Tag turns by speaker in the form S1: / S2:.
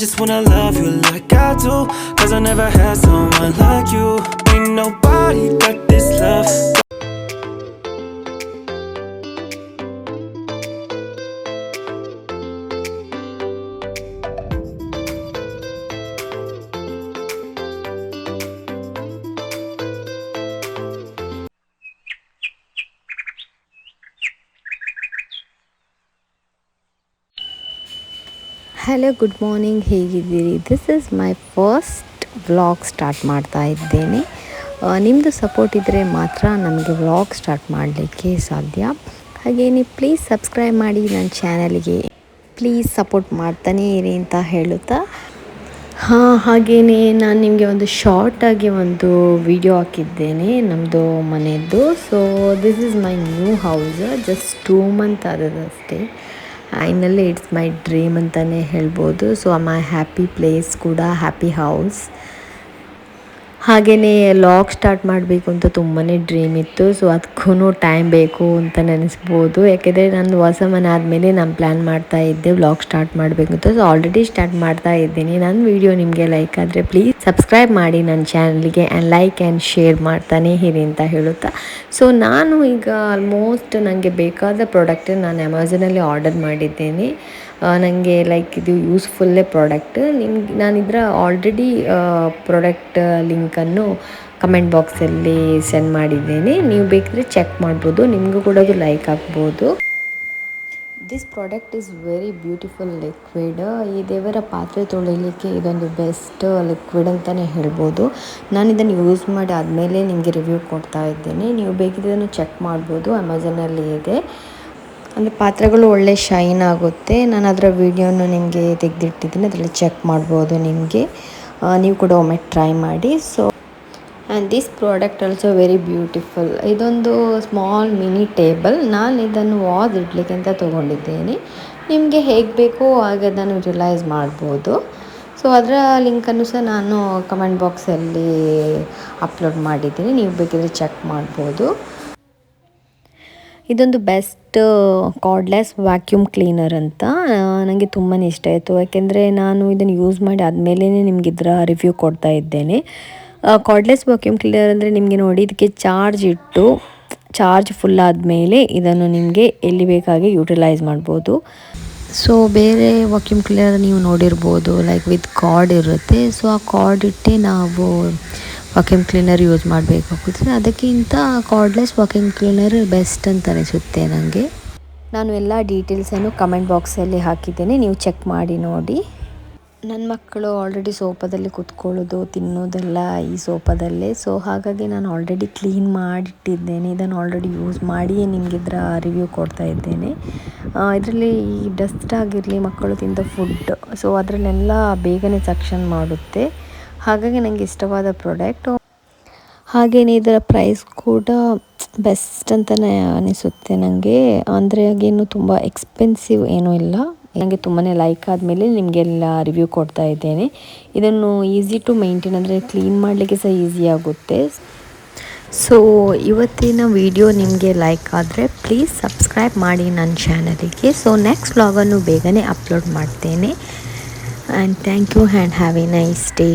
S1: just wanna love you like I do. Cause I never had someone like you. Ain't nobody got this love.
S2: Hello good morning ಹೇಗಿದ್ದೀರಿ? This is my first vlog start ಮಾಡ್ತಾ ಇದ್ದೇನೆ. ನಿಮ್ಮದು support ಇದ್ದರೆ ಮಾತ್ರ ನನಗೆ vlog start ಮಾಡಲಿಕ್ಕೆ ಸಾಧ್ಯ. ಹಾಗೆಯೇ ಪ್ಲೀಸ್ ಸಬ್ಸ್ಕ್ರೈಬ್ ಮಾಡಿ ನನ್ನ ಚಾನಲ್ಗೆ ಪ್ಲೀಸ್ ಸಪೋರ್ಟ್ ಮಾಡ್ತಾನೇ ಇರಿ ಅಂತ ಹೇಳುತ್ತಾ? ಹಾಂ ಹಾಗೆಯೇ ನಾನು ನಿಮಗೆ ಒಂದು ಶಾರ್ಟಾಗಿ ಒಂದು ವಿಡಿಯೋ ಹಾಕಿದ್ದೇನೆ ನಮ್ಮದು ಮನೆಯದ್ದು so this is my new house just two month ಆದದಷ್ಟೇ finally it's my dream ಅಂತಲೇ ಹೇಳ್ಬೋದು. ಸೊ ಮೈ ಹ್ಯಾಪಿ ಪ್ಲೇಸ್ ಕೂಡ ಹ್ಯಾಪಿ ಹೌಸ್ ಹಾಗೆಯೇ ಲಾಗ್ ಸ್ಟಾರ್ಟ್ ಮಾಡಬೇಕು ಅಂತ ತುಂಬಾ ಡ್ರೀಮ್ ಇತ್ತು. ಸೊ ಅದಕ್ಕೂ ಟೈಮ್ ಬೇಕು ಅಂತ ನೆನೆಸ್ಬೋದು. ಯಾಕೆಂದರೆ ನಾನು ಹೊಸ ಮನೆ ಆದಮೇಲೆ ನಾನು ಪ್ಲ್ಯಾನ್ ಮಾಡ್ತಾ ಇದ್ದೆ ವ್ಲಾಗ್ ಸ್ಟಾರ್ಟ್ ಮಾಡಬೇಕು ಅಂತ. ಸೊ ಆಲ್ರೆಡಿ ಸ್ಟಾರ್ಟ್ ಮಾಡ್ತಾ ಇದ್ದೀನಿ. ನನ್ನ ವೀಡಿಯೋ ನಿಮಗೆ ಲೈಕ್ ಆದರೆ ಪ್ಲೀಸ್ ಸಬ್ಸ್ಕ್ರೈಬ್ ಮಾಡಿ ನನ್ನ ಚಾನಲ್ಗೆ ಆ್ಯಂಡ್ ಲೈಕ್ ಆ್ಯಂಡ್ ಶೇರ್ ಮಾಡ್ತಾನೆ ಇರಿ ಅಂತ ಹೇಳುತ್ತಾ. ಸೊ ನಾನು ಈಗ ಆಲ್ಮೋಸ್ಟ್ ನನಗೆ ಬೇಕಾದ ಪ್ರಾಡಕ್ಟ್ ನಾನು ಅಮೆಝನಲ್ಲಿ ಆರ್ಡರ್ ಮಾಡಿದ್ದೇನೆ. ನನಗೆ ಲೈಕ್ ಇದು ಯೂಸ್ಫುಲ್ಲೇ ಪ್ರಾಡಕ್ಟ್ ನಿಮ್ಗೆ ನಾನು ಇದರ ಆಲ್ರೆಡಿ ಪ್ರಾಡಕ್ಟ್ ಲಿಂಕನ್ನು ಕಮೆಂಟ್ ಬಾಕ್ಸಲ್ಲಿ ಸೆಂಡ್ ಮಾಡಿದ್ದೇನೆ. ನೀವು ಬೇಕಿದ್ರೆ ಚೆಕ್ ಮಾಡ್ಬೋದು. ನಿಮಗೂ ಕೂಡ ಅದು ಲೈಕ್ ಆಗ್ಬೋದು. This product is very beautiful liquid ಈ ದೇವರ ಪಾತ್ರೆ ತೊಳಿಲಿಕ್ಕೆ ಇದೊಂದು ಬೆಸ್ಟ್ ಲಿಕ್ವಿಡ್ ಅಂತಲೇ ಹೇಳ್ಬೋದು. ನಾನು ಇದನ್ನು ಯೂಸ್ ಮಾಡಿ ಆದಮೇಲೆ ನಿಮಗೆ ರಿವ್ಯೂ ಕೊಡ್ತಾ ಇದ್ದೇನೆ. ನೀವು ಬೇಕಿದ್ದನ್ನು ಚೆಕ್ ಮಾಡ್ಬೋದು. ಅಮೆಝನಲ್ಲಿ ಇದೆ. ಅಂದರೆ ಪಾತ್ರೆಗಳು ಒಳ್ಳೆ ಶೈನ್ ಆಗುತ್ತೆ. ನಾನು ಅದರ ವೀಡಿಯೋನು ನಿಮಗೆ ತೆಗೆದಿಟ್ಟಿದ್ದೀನಿ. ಅದರಲ್ಲಿ ಚೆಕ್ ಮಾಡ್ಬೋದು ನಿಮಗೆ. ನೀವು ಕೂಡ ಒಮ್ಮೆ ಟ್ರೈ ಮಾಡಿ. So and this product also very beautiful ಇದೊಂದು ಸ್ಮಾಲ್ ಮಿನಿ ಟೇಬಲ್ ನಾನು ಇದನ್ನು ವಾಸ್ ಇಡ್ಲಿಕ್ಕೆ ಅಂತ ತೊಗೊಂಡಿದ್ದೇನೆ. ನಿಮಗೆ ಹೇಗೆ ಬೇಕೋ ಹಾಗೆ ಅದನ್ನು ಯುಟಿಲೈಸ್ ಮಾಡ್ಬೋದು. ಸೊ ಅದರ ಲಿಂಕನ್ನು ಸಹ ನಾನು ಕಮೆಂಟ್ ಬಾಕ್ಸಲ್ಲಿ ಅಪ್ಲೋಡ್ ಮಾಡಿದ್ದೀನಿ. ನೀವು ಬೇಕಿದ್ರೆ ಚೆಕ್ ಮಾಡ್ಬೋದು. ಇದೊಂದು ಬೆಸ್ಟ್ ಕಾರ್ಡ್ಲೆಸ್ ವ್ಯಾಕ್ಯೂಮ್ ಕ್ಲೀನರ್ ಅಂತ ನನಗೆ ತುಂಬಾ ಇಷ್ಟ ಆಯಿತು. ಯಾಕೆಂದರೆ ನಾನು ಇದನ್ನು ಯೂಸ್ ಮಾಡಿ ಆದಮೇಲೆ ನಿಮ್ಗೆ ಇದರ ರಿವ್ಯೂ ಕೊಡ್ತಾ ಇದ್ದೇನೆ. ಕಾರ್ಡ್ಲೆಸ್ ವ್ಯಾಕ್ಯೂಮ್ ಕ್ಲೀನರ್ ಅಂದರೆ ನಿಮಗೆ ನೋಡಿ ಇದಕ್ಕೆ ಚಾರ್ಜ್ ಇಟ್ಟು ಚಾರ್ಜ್ ಫುಲ್ ಆದಮೇಲೆ ಇದನ್ನು ನಿಮಗೆ ಎಲ್ಲಿ ಬೇಕಾಗಿ ಯೂಟಿಲೈಸ್ ಮಾಡ್ಬೋದು. ಸೊ ಬೇರೆ ವಾಕ್ಯೂಮ್ ಕ್ಲೀನರ್ ನೀವು ನೋಡಿರ್ಬೋದು ಲೈಕ್ ವಿತ್ ಕಾರ್ಡ್ ಇರುತ್ತೆ. ಸೊ ಆ ಕಾರ್ಡ್ ಇಟ್ಟೆ ನಾವು ವಾಕ್ಯೂಮ್ ಕ್ಲೀನರ್ ಯೂಸ್ ಮಾಡಬೇಕಾಗುತ್ತೆ ಅದಕ್ಕಿಂತ ಕಾರ್ಡ್ಲೆಸ್ ವಾಕ್ಯೂಮ್ ಕ್ಲೀನರ್ ಬೆಸ್ಟ್ ಅಂತ ಅನಿಸುತ್ತೆ ನನಗೆ ನಾನು ಎಲ್ಲ ಡೀಟೇಲ್ಸನ್ನು ಕಮೆಂಟ್ ಬಾಕ್ಸಲ್ಲಿ ಹಾಕಿದ್ದೇನೆ. ನೀವು ಚೆಕ್ ಮಾಡಿ ನೋಡಿ. ನನ್ನ ಮಕ್ಕಳು ಆಲ್ರೆಡಿ ಸೋಫಾದಲ್ಲಿ ಕುತ್ಕೊಳ್ಳೋದು, ತಿನ್ನೋದೆಲ್ಲ ಈ ಸೋಫಾದಲ್ಲೇ. ಸೊ ಹಾಗಾಗಿ ನಾನು ಆಲ್ರೆಡಿ ಕ್ಲೀನ್ ಮಾಡಿಟ್ಟಿದ್ದೇನೆ. ಇದನ್ನು ಆಲ್ರೆಡಿ ಯೂಸ್ ಮಾಡಿಯೇ ನಿಮಗೆ ಇದರ ರಿವ್ಯೂ ಕೊಡ್ತಾ ಇದ್ದೇನೆ. ಇದರಲ್ಲಿ ಈ ಡಸ್ಟ್ ಆಗಿರಲಿ, ಮಕ್ಕಳು ತಿಂದ ಫುಡ್ ಸೊ ಅದರಲ್ಲೆಲ್ಲ ಬೇಗನೆ ಸಕ್ಷನ್ ಮಾಡುತ್ತೆ. ಹಾಗಾಗಿ ನನಗೆ ಇಷ್ಟವಾದ ಪ್ರಾಡಕ್ಟ್ ಹಾಗೇನೇ ಇದರ ಪ್ರೈಸ್ ಕೂಡ ಬೆಸ್ಟ್ ಅಂತಲೇ ಅನಿಸುತ್ತೆ ನನಗೆ ಅಂದರೆ ಹಾಗೇನು ತುಂಬ ಎಕ್ಸ್ಪೆನ್ಸಿವ್ ಏನೂ ಇಲ್ಲ. ನನಗೆ ತುಂಬಾ ಲೈಕ್ ಆದಮೇಲೆ ನಿಮಗೆಲ್ಲ ರಿವ್ಯೂ ಕೊಡ್ತಾ ಇದ್ದೇನೆ. ಇದನ್ನು ಈಸಿ ಟು ಮೇಂಟೈನ್ ಅಂದರೆ ಕ್ಲೀನ್ ಮಾಡಲಿಕ್ಕೆ ಸಹ ಈಸಿ ಆಗುತ್ತೆ. ಸೊ ಇವತ್ತಿನ ವಿಡಿಯೋ ನಿಮಗೆ ಲೈಕ್ ಆದರೆ ಪ್ಲೀಸ್ ಸಬ್ಸ್ಕ್ರೈಬ್ ಮಾಡಿ ನನ್ನ ಚಾನಲಿಗೆ ಸೊ ನೆಕ್ಸ್ಟ್ ವ್ಲಾಗನ್ನು ಬೇಗನೆ ಅಪ್ಲೋಡ್ ಮಾಡ್ತೇನೆ. And thank you and have a nice day